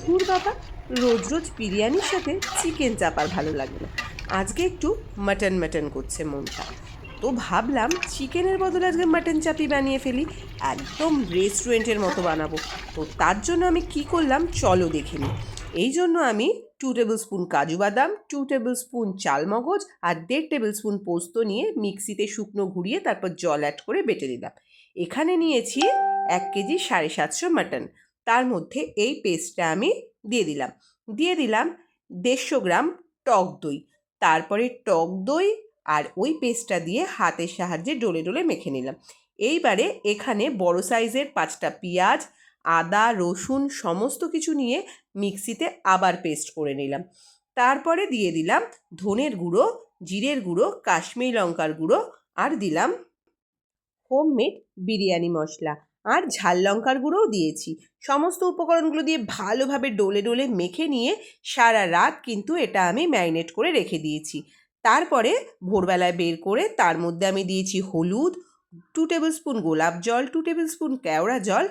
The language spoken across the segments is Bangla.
ধুর বাবা রোজ রোজ বিরিয়ানির সাথে চিকেন চাপ আর ভালো লাগে না। আজকে একটু মাটন মাটন করছে মনটা। তো ভাবলাম চিকেনের বদলে আজকে মাটন চাপি বানিয়ে ফেলি, একদম রেস্টুরেন্টের মতো বানাবো। তো তার জন্য আমি কি করলাম চলো দেখে নিই। এই জন্য আমি টু টেবিল স্পুন কাজু বাদাম টু টেবিল স্পুন চালমগজ আর দেড় টেবিল স্পুন পোস্ত নিয়ে মিক্সিতে শুকনো ঘুরিয়ে তারপর জল অ্যাড করে বেটে দিলাম। এখানে নিয়েছি এক কেজি সাড়ে সাতশো মাটন। তার মধ্যে এই পেস্টটা আমি দিয়ে দিলাম। দিয়ে দিলাম দেড়শো গ্রাম টক দই। তারপরে টক দই আর ওই পেস্টটা দিয়ে হাতের সাহায্যে ডলে ডলে মেখে নিলাম। এইবারে এখানে বড় সাইজের পাঁচটা পেঁয়াজ, আদা, রসুন সমস্ত কিছু নিয়ে মিক্সিতে আবার পেস্ট করে নিলাম। তারপরে দিয়ে দিলাম ধনের গুঁড়ো, জিরের গুঁড়ো, কাশ্মীর লঙ্কার গুঁড়ো আর দিলাম হোমমেড বিরিয়ানি মশলা। আর ঝাল লঙ্কার গুঁড়োও দিয়েছি। সমস্ত উপকরণগুলো দিয়ে ভালোভাবে ডোলে ডোলে মেখে নিয়ে সারা রাত কিন্তু এটা আমি ম্যারিনেট করে রেখে দিয়েছি। তারপরে ভোরবেলায় বের করে তার মধ্যে আমি দিয়েছি হলুদ টু টেবিল স্পুন গোলাপ জল টু টেবিল স্পুন কেওড়া জল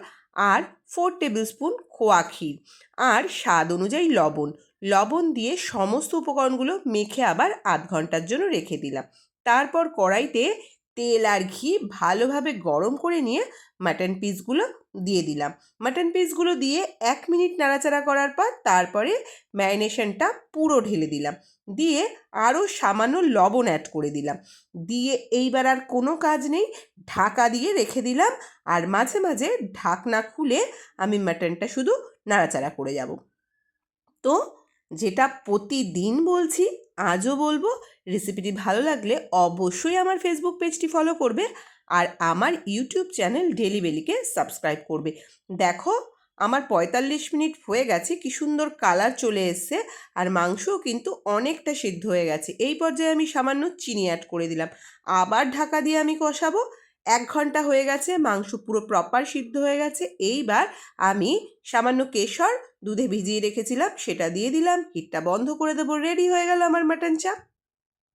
আর ফোর টেবিল স্পুন খোয়া ক্ষীর আর স্বাদ অনুযায়ী লবণ। লবণ দিয়ে সমস্ত উপকরণগুলো মেখে আবার আধ ঘণ্টার জন্য রেখে দিলাম। তারপর কড়াইতে তেল আর ঘি ভালোভাবে গরম করে নিয়ে মাটন পিসগুলো দিয়ে দিলাম। মাটন পিসগুলো দিয়ে এক মিনিট নাড়াচাড়া করার পর তারপরে ম্যারিনেশনটা পুরো ঢেলে দিলাম। দিয়ে আরও সামান্য লবণ অ্যাড করে দিলাম। দিয়ে এইবার আর কোনো কাজ নেই, ঢাকা দিয়ে রেখে দিলাম আর মাঝে মাঝে ঢাকনা খুলে আমি মাটনটা শুধু নাড়াচাড়া করে যাব। তো যেটা প্রতিদিন বলছি, আজও বলব। রেসিপিটি ভালো লাগলে অবশ্যই আমার ফেসবুক পেজটি ফলো করবে আর আমার ইউটিউব চ্যানেল ডেলি বেলিকে সাবস্ক্রাইব করবে। দেখো, আমার পঁয়তাল্লিশ মিনিট হয়ে গেছে, কি সুন্দর কালার চলে এসছে আর মাংসও কিন্তু অনেকটা সিদ্ধ হয়ে গেছে। এই পর্যায়ে আমি সামান্য চিনি অ্যাড করে দিলাম। আবার ঢাকা দিয়ে আমি কষাবো। এক ঘণ্টা হয়ে গেছে, মাংস পুরো প্রপার সিদ্ধ হয়ে গেছে। এইবার আমি সামান্য কেশর দুধে ভিজিয়ে রেখেছিলাম, সেটা দিয়ে দিলাম, হিটটা বন্ধ করে দেবো রেডি হয়ে গেল আমার মাটন চাপ